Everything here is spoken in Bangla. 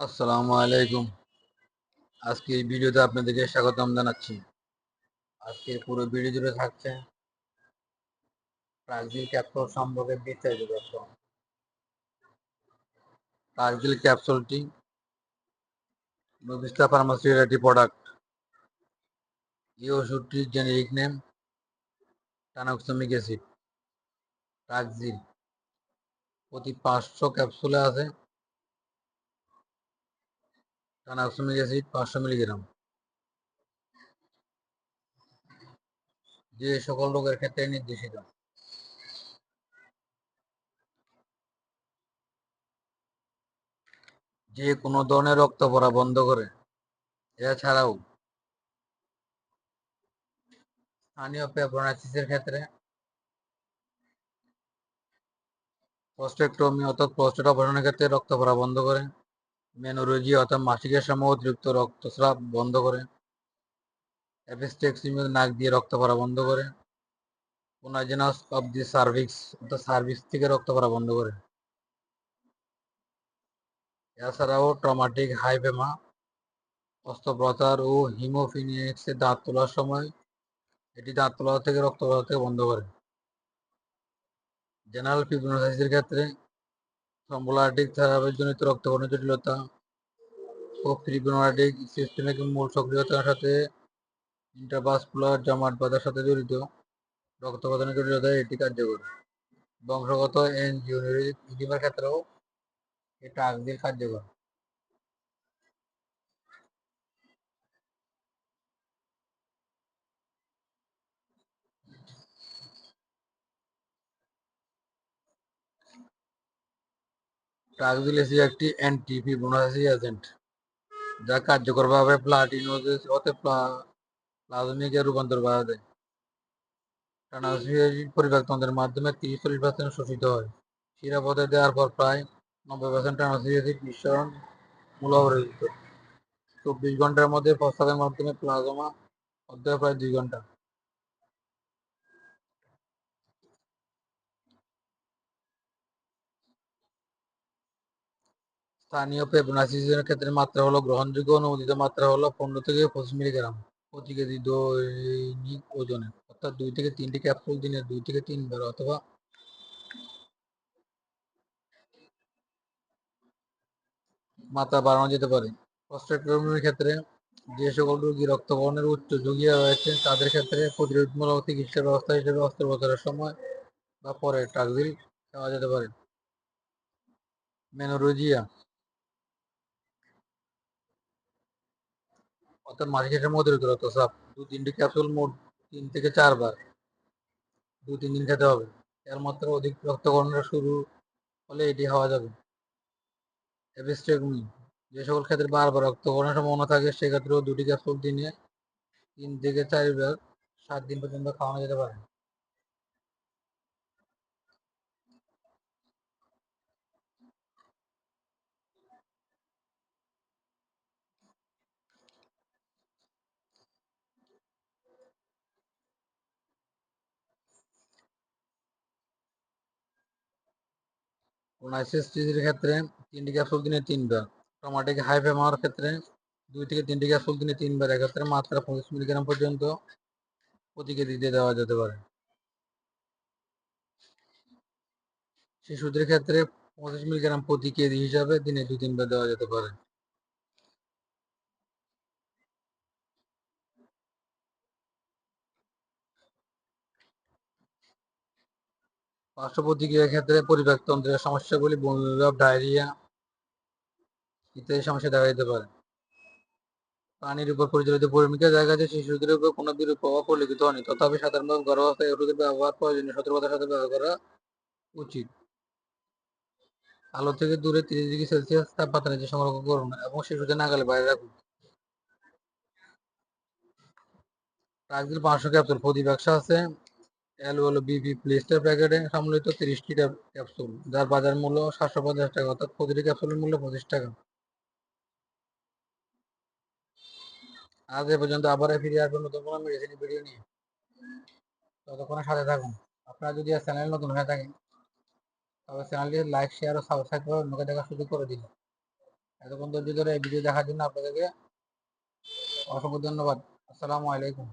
আসসালামু আলাইকুম। আজকে এই ভিডিওতে আপনাদেরকে স্বাগতম জানাচ্ছি। আজকে পুরো ভিডিও জুড়ে থাকছে প্রাকজিল ক্যাপসুল সম্পর্কে বিস্তারিত তথ্য। প্রাকজিল ক্যাপসুলটি নবিস্তা ফার্মাসির একটি প্রোডাক্ট এই ওষুধটির জেনেরিক নেম টানাক্সমিক অ্যাসিড প্রাকজিল প্রতি পাঁচশো ক্যাপসুলে আছে। টানাক্সমিক অ্যাসিড পাঁচশো মিলিগ্রাম। যে সকল রোগের ক্ষেত্রে নির্দেশিত। যে কোনো ধরনের রক্ত পড়া বন্ধ করে। এছাড়াও স্থানীয় পেব্রোনাইসিসের ক্ষেত্রে প্রস্টেক্টমি অর্থাৎ প্রস্টেট অপারেশনের ক্ষেত্রে রক্ত পড়া বন্ধ করে। মেনোরোজি অর্থাৎ মাসিকের সময় অতিরিক্ত রক্তস্রাব বন্ধ করে। অ্যাপিস্টেক্সিমি নাক দিয়ে রক্ত পড়া বন্ধ করে। কোনাজেনাস অফ দি সার্ভিক্স অর্থাৎ সার্ভিক্স থেকে রক্ত পড়া বন্ধ করে। এছাড়াও ট্রমাটিক হাইপেমা অস্ত্রোপচার ও হিমোফিনিক্সে দাঁত তোলার সময় এটি দাঁত তোলা থেকে রক্ত পড়া থেকে বন্ধ করে। জেনারেল ফিব্রোসাইসিসের ক্ষেত্রে থ্রম্বোলাইটিক থেরাপিজনিত রক্তকরণের জটিলতা। ও ফিব্রোনাইটিক সিস্টেমের মূল সক্রিয়তার সাথে ইন্টারভাসকুলার জামাট বাঁধার সাথে জড়িত। রক্তপাতনের জটিলতা এটি কার্যকর। বংশগত এনজিওনিডিমার ক্ষেত্রেও এটা আগদের কার্যকর। ট্রাকজিলেসি একটি অ্যান্টি ফিব্রোনাইসিস এজেন্ট যা কার্যকরভাবে প্লাটিনোজেস হতে প্লাজমিকে রূপান্তর করা যায়। ট্রান্সফিউরিন পরিপাকতন্ত্রের মাধ্যমে তিরিশ চল্লিশ পার্সেন্ট শোষিত হয়। শিরাপথে দেওয়ার পর প্রায় নব্বই পার্সেন্ট ট্রান্সফিউরিন মিশ্রণ মূল অবরোধিত। চব্বিশ ঘণ্টার মধ্যে প্রস্তাবের মাধ্যমে প্লাজমা অধ্যায় প্রায় দুই ঘণ্টা। স্থানীয় পেপনাসিসের ক্ষেত্রে মাত্রা হলো, গ্রহণযোগ্য অনুমোদিত মাত্রা হলো পনেরো থেকে পঁচিশ মিলিগ্রাম প্রতি কেজি দৈনিক ওজনে, অর্থাৎ দুই থেকে তিনটি ক্যাপসুল দিনে দুই থেকে তিনবার অথবা মাত্রা বাড়ানো যেতে পারে। প্রস্টেক্টমির ক্ষেত্রে যে সকল রোগী রক্তকরণের উচ্চ ঝুঁকি রয়েছে, তাদের ক্ষেত্রে প্রতিরোধমূলক চিকিৎসা ব্যবস্থা হিসেবে অস্ত্রোপচারের সময় বা পরে টাকজিল দেওয়া যেতে পারে। মেনোরোজিয়া অর্থাৎ মাসিক শেষের মধ্যে রক্তচাপ দু তিনটি ক্যাপসুল মোট তিন থেকে চারবার, দু তিন দিন খেতে হবে। এর মাত্রা অধিক রক্তকরণের শুরু হলে এটি হওয়া যাবে। যে সকল ক্ষেত্রে বারবার রক্তকরণের সম্ভাবনা থাকে, সেক্ষেত্রেও দুটি ক্যাপসুল দিনে তিন থেকে চারবার, সাত দিন পর্যন্ত খাওয়ানো যেতে পারে। কোনাইসিসটিসির ক্ষেত্রে তিনটি ক্যাপসুল দিনে তিনবার। টমাটিক হাইফেমার ক্ষেত্রে দুই থেকে তিনটি ক্যাপসুল দিনে তিনবার, এক্ষেত্রে মাত্রা পঁচিশ মিলিগ্রাম পর্যন্ত প্রতি কেজি দিয়ে দেওয়া যেতে পারে। শিশুদের ক্ষেত্রে পঁচিশ মিলিগ্রাম প্রতি কেজি হিসাবে দিনে দু তিনবার দেওয়া যেতে পারে। পার্শ্ব প্রতিক্রিয়ার ক্ষেত্রে পরিপাকতন্ত্রের সমস্যাগুলি বমিভাব ডায়রিয়া ইত্যাদি সমস্যা দেখা যেতে পারে। প্রাণীর উপর পরিচালিত পরিমিকা দেখা যায়, শিশুদের উপর কোনো বিরূপ প্রভাব পরিলক্ষিত হয়নি। তথাপি সাধারণত গর্ভাবস্থায় ওষুধের ব্যবহার প্রয়োজনীয় সতর্কতার সাথে ব্যবহার করা উচিত। আলো থেকে দূরে তিরিশ ডিগ্রি সেলসিয়াস তাপমাত্রা নিচে সংরক্ষণ করুন এবং শিশুদের নাগালে বাইরে রাখুন। প্রতি ব্যবসা আছে। এল হলো বিপি প্লেস্টার প্যাকেটে সম্মিলিত তিরিশটি ক্যাপসুল যার বাজার মূল্য সাতশো পঞ্চাশ টাকা, অর্থাৎ প্রতিটি ক্যাপসুলের মূল্য পঁচিশ টাকা। আজ এ পর্যন্ত আবার ফিরে আসবেন নতুন কোনো মেডিসিন ভিডিও নিয়ে। ততক্ষণে সাথে থাকুন। আপনারা যদি আর চ্যানেল নতুন হয়ে থাকেন তবে চ্যানেলটি লাইক শেয়ার ও সাবস্ক্রাইব করে অন্যকে দেখার সুযোগ করে দিন। এতক্ষণ ধৈর্য ধরে এই ভিডিও দেখার জন্য আপনাদেরকে অসংখ্য ধন্যবাদ। আসসালামু আলাইকুম।